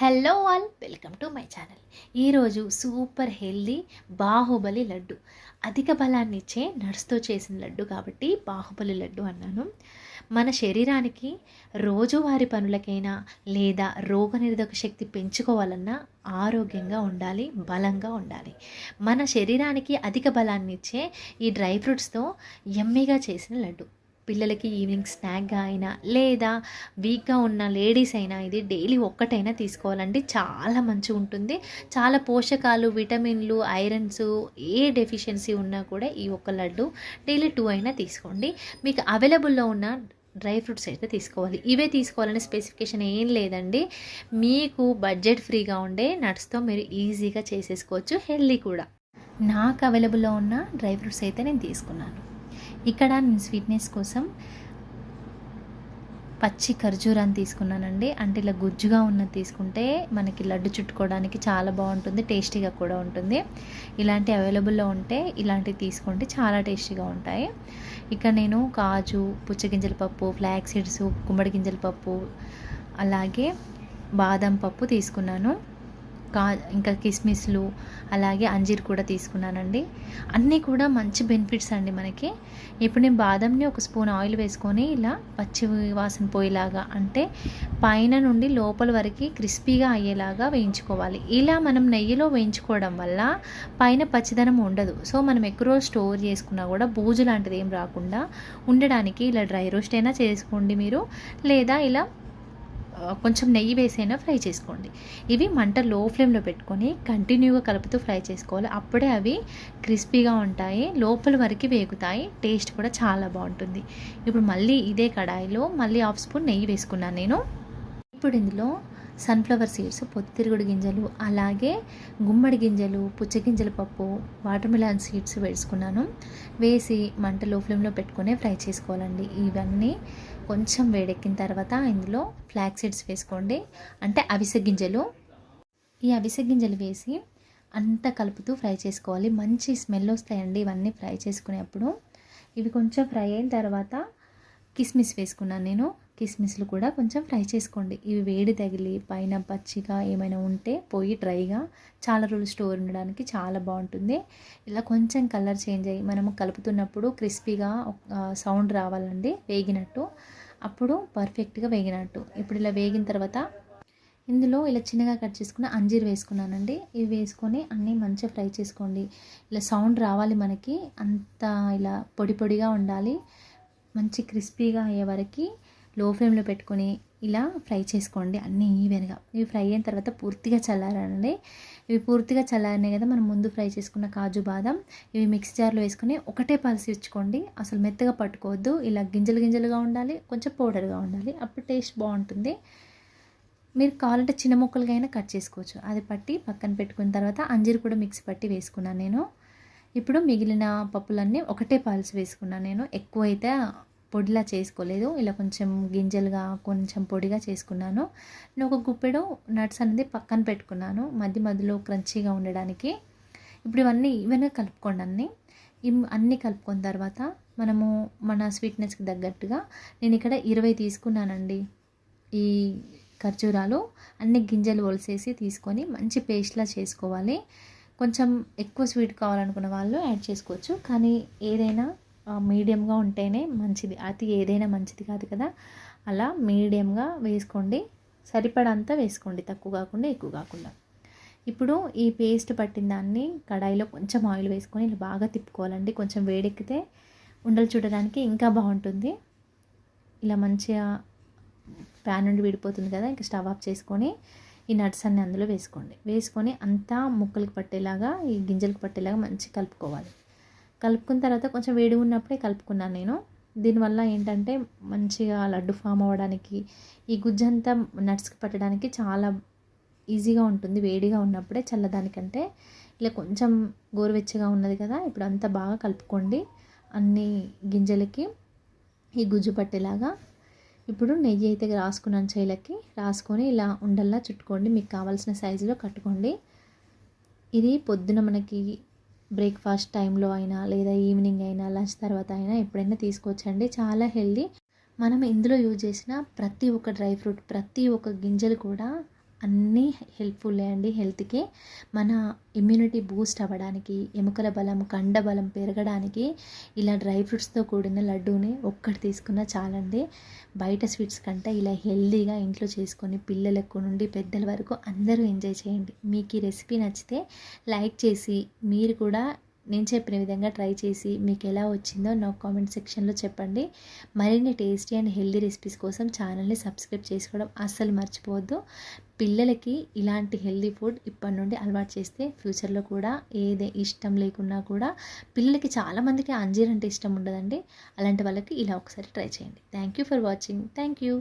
Hello all welcome to my channel ఈరోజు super healthy Baahubali laddu. అధిక బలాన్ని ఇచ్చే నట్స్తో చేసిన లడ్డు కాబట్టి బాహుబలి లడ్డు అన్నాను. మన శరీరానికి రోజువారి పనులకైనా లేదా రోగనిరోధక శక్తి పెంచుకోవాలన్నా ఆరోగ్యంగా ఉండాలి బలంగా ఉండాలి. మన శరీరానికి అధిక బలాన్ని ఇచ్చే ఈ డ్రై ఫ్రూట్స్తో ఎమ్మీగా చేసిన లడ్డు. పిల్లలకి ఈవినింగ్ స్నాక్గా అయినా లేదా వీక్గా ఉన్న లేడీస్ అయినా ఇది డైలీ ఒక్కటైనా తీసుకోవాలండి. చాలా మంచిగా ఉంటుంది. చాలా పోషకాలు విటమిన్లు ఐరన్స్ ఏ డెఫిషియన్సీ ఉన్నా కూడా ఈ ఒక్క లడ్డు డైలీ టూ అయినా తీసుకోండి. మీకు అవైలబుల్లో ఉన్న డ్రై ఫ్రూట్స్ అయితే తీసుకోవాలి. ఇవే తీసుకోవాలని స్పెసిఫికేషన్ ఏం లేదండి. మీకు బడ్జెట్ ఫ్రీగా ఉండే నట్స్తో మీరు ఈజీగా చేసేసుకోవచ్చు. హెల్దీ కూడా. నాకు అవైలబుల్లో ఉన్న డ్రై ఫ్రూట్స్ అయితే నేను తీసుకున్నాను. ఇక్కడ నేను స్వీట్నెస్ కోసం పచ్చి ఖర్జూరాన్ని తీసుకున్నానండి. అంటే ఇలా గుజ్జుగా ఉన్నది తీసుకుంటే మనకి లడ్డు చుట్టుకోవడానికి చాలా బాగుంటుంది టేస్టీగా కూడా ఉంటుంది. ఇలాంటి అవైలబుల్లో ఉంటే ఇలాంటివి తీసుకోండి చాలా టేస్టీగా ఉంటాయి. ఇక్కడ నేను కాజు పుచ్చగింజల పప్పు ఫ్లాక్ సీడ్స్ గుమ్మడి గింజల పప్పు అలాగే బాదం పప్పు తీసుకున్నాను. కా ఇంకా కిస్మిస్లు అలాగే అంజీర్ కూడా తీసుకున్నానండి. అన్నీ కూడా మంచి బెనిఫిట్స్ అండి మనకి. ఇప్పుడు నేను బాదంని ఒక స్పూన్ ఆయిల్ వేసుకొని ఇలా పచ్చి వాసన పోయేలాగా అంటే పైన నుండి లోపల వరకు క్రిస్పీగా అయ్యేలాగా వేయించుకోవాలి. ఇలా మనం నెయ్యిలో వేయించుకోవడం వల్ల పైన పచ్చిదనం ఉండదు. సో మనం ఎక్కువ స్టోర్ చేసుకున్నా కూడా బూజు లాంటిది ఏం రాకుండా ఉండడానికి ఇలా డ్రై రోస్ట్ అయినా చేసుకోండి మీరు. లేదా ఇలా కొంచెం నెయ్యి వేసైనా ఫ్రై చేసుకోండి. ఇవి మంట లో ఫ్లేమ్లో పెట్టుకొని కంటిన్యూగా కలుపుతూ ఫ్రై చేసుకోవాలి. అప్పుడే అవి క్రిస్పీగా ఉంటాయి లోపల వరకు వేగుతాయి టేస్ట్ కూడా చాలా బాగుంటుంది. ఇప్పుడు మళ్ళీ ఇదే కడాయిలో మళ్ళీ హాఫ్ స్పూన్ నెయ్యి వేసుకున్నాను నేను. ఇప్పుడు ఇందులో సన్ఫ్లవర్ సీడ్స్ పొత్తిరుగుడు గింజలు అలాగే గుమ్మడి గింజలు పుచ్చగింజల పప్పు వాటర్ మిలాన్ సీడ్స్ వేసుకున్నాను. వేసి మంటలో ఫ్లేమ్లో పెట్టుకునే ఫ్రై చేసుకోవాలండి. ఇవన్నీ కొంచెం వేడెక్కిన తర్వాత ఇందులో ఫ్లాక్ సీడ్స్ వేసుకోండి. అంటే అవిసె గింజలు. ఈ అవిసె గింజలు వేసి అంతా కలుపుతూ ఫ్రై చేసుకోవాలి. మంచి స్మెల్ వస్తాయండి ఇవన్నీ ఫ్రై చేసుకునేప్పుడు. ఇవి కొంచెం ఫ్రై అయిన తర్వాత కిస్మిస్ వేసుకున్నాను నేను. కిస్మిస్లు కూడా కొంచెం ఫ్రై చేసుకోండి. ఇవి వేడి తగిలి పైన పచ్చిగా ఏమైనా ఉంటే పోయి డ్రైగా చాలా రోజులు స్టోర్ ఉండడానికి చాలా బాగుంటుంది. ఇలా కొంచెం కలర్ చేంజ్ అయ్యి మనము కలుపుతున్నప్పుడు క్రిస్పీగా సౌండ్ రావాలండి వేగినట్టు. అప్పుడు పర్ఫెక్ట్గా వేగినట్టు. ఇప్పుడు ఇలా వేగిన తర్వాత ఇందులో ఇలా చిన్నగా కట్ చేసుకున్న అంజీర్ వేసుకున్నానండి. ఇవి వేసుకొని అన్నీ మంచిగా ఫ్రై చేసుకోండి. ఇలా సౌండ్ రావాలి మనకి అంత ఇలా పొడి పొడిగా ఉండాలి. మంచి క్రిస్పీగా అయ్యే వరకు లో ఫ్లేమ్లో పెట్టుకొని ఇలా ఫ్రై చేసుకోండి అన్నీ ఈవెన్గా. ఇవి ఫ్రై అయిన తర్వాత పూర్తిగా చల్లారండి ఇవి పూర్తిగా చల్లారినాయి కదా మనం ముందు ఫ్రై చేసుకున్న కాజు బాదం ఇవి మిక్స్ జార్లో వేసుకొని ఒకటే పలిసి ఇచ్చుకోండి. అసలు మెత్తగా పట్టుకోవద్దు. ఇలా గింజలు గింజలుగా ఉండాలి కొంచెం పౌడర్గా ఉండాలి. అప్పుడు టేస్ట్ బాగుంటుంది. మీరు కావాలంటే చిన్న ముక్కలుగా అయినా కట్ చేసుకోవచ్చు. అది పట్టి పక్కన పెట్టుకున్న తర్వాత అంజీరు కూడా మిక్స్ పట్టి వేసుకున్నాను నేను. ఇప్పుడు మిగిలిన పప్పులన్నీ ఒకటే పాలిసి వేసుకున్నాను నేను. ఎక్కువ అయితే పొడిలా చేసుకోలేదు. ఇలా కొంచెం గింజలుగా కొంచెం పొడిగా చేసుకున్నాను. నేను ఒక గుప్పెడు నట్స్ అనేది పక్కన పెట్టుకున్నాను మధ్య మధ్యలో క్రంచీగా ఉండడానికి. ఇప్పుడు ఇవన్నీ ఈవెన్గా కలుపుకోండి అన్నీ. అన్నీ కలుపుకున్న తర్వాత మనము మన స్వీట్నెస్కి తగ్గట్టుగా నేను ఇక్కడ ఇరవై తీసుకున్నానండి. ఈ ఖర్జూరాలు అన్ని గింజలు ఒలిసేసి తీసుకొని మంచి పేస్ట్లా చేసుకోవాలి. కొంచెం ఎక్కువ స్వీట్ కావాలనుకున్న వాళ్ళు యాడ్ చేసుకోవచ్చు. కానీ ఏదైనా మీడియంగా ఉంటేనే మంచిది. అతి ఏదైనా మంచిది కాదు కదా. అలా మీడియంగా వేసుకోండి. సరిపడంతా వేసుకోండి. తక్కువ కాకుండా ఎక్కువ కాకుండా. ఇప్పుడు ఈ పేస్ట్ పట్టిన దాన్ని కడాయిలో కొంచెం ఆయిల్ వేసుకొని ఇలా బాగా తిప్పుకోవాలండి. కొంచెం వేడెక్కితే ఉండలు చూడడానికి ఇంకా బాగుంటుంది. ఇలా మంచిగా ప్యాన్ నుండి విడిపోతుంది కదా. ఇంకా స్టవ్ ఆఫ్ చేసుకొని ఈ నట్స్ అన్ని అందులో వేసుకోండి. వేసుకొని అంతా ముక్కలకు పట్టేలాగా ఈ గింజలకు పట్టేలాగా మంచి కలుపుకోవాలి. కలుపుకున్న తర్వాత కొంచెం వేడి ఉన్నప్పుడే కలుపుకున్నాను నేను. దీనివల్ల ఏంటంటే మంచిగా లడ్డు ఫామ్ అవ్వడానికి ఈ గుజ్జంతా నట్స్కి పట్టడానికి చాలా ఈజీగా ఉంటుంది. వేడిగా ఉన్నప్పుడే చల్లదానికంటే ఇలా కొంచెం గోరువెచ్చగా ఉన్నది కదా ఇప్పుడు అంతా బాగా కలుపుకోండి. అన్ని గింజలకి ఈ గుజ్జు పట్టేలాగా. ఇప్పుడు నెయ్యి అయితే రాసుకున్నాను చేలకి. రాసుకొని ఇలా ఉండల్లా చుట్టుకోండి. మీకు కావాల్సిన సైజులో కట్టుకోండి. ఇది పొద్దున మనకి బ్రేక్ఫాస్ట్ టైంలో అయినా లేదా ఈవినింగ్ అయినా లంచ్ తర్వాత అయినా ఎప్పుడైనా తీసుకోవచ్చండి. చాలా హెల్దీ. మనం ఇందులో యూజ్ చేసిన ప్రతి ఒక్క డ్రై ఫ్రూట్ ప్రతి ఒక్క గింజలు కూడా అన్నీ హెల్ప్ఫుల్లే అండి హెల్త్కి. మన ఇమ్యూనిటీ బూస్ట్ అవ్వడానికి ఎముకల బలం కండ బలం పెరగడానికి ఇలా డ్రై ఫ్రూట్స్తో కూడిన లడ్డూని ఒక్కటి తీసుకున్నా చాలండి. బయట స్వీట్స్ కంటే ఇలా హెల్దీగా ఇంట్లో చేసుకొని పిల్లలకు నుండి పెద్దల వరకు అందరూ ఎంజాయ్ చేయండి. మీకు ఈ రెసిపీ నచ్చితే లైక్ చేసి మీరు కూడా నేను చెప్పిన విధంగా ట్రై చేసి మీకు ఎలా వచ్చిందో నాకు కామెంట్ సెక్షన్లో చెప్పండి. మరిన్ని టేస్టీ అండ్ హెల్దీ రెసిపీస్ కోసం ఛానల్ని సబ్స్క్రైబ్ చేసుకోవడం అస్సలు మర్చిపోవద్దు. పిల్లలకి ఇలాంటి హెల్దీ ఫుడ్ ఇప్పటి నుండి అలవాటు చేస్తే ఫ్యూచర్లో కూడా ఏదే ఇష్టం లేకున్నా కూడా పిల్లలకి చాలామందికి అంజీర్ అంటే ఇష్టం ఉండదండి. అలాంటి వాళ్ళకి ఇలా ఒకసారి ట్రై చేయండి. Thank you for watching. Thank you.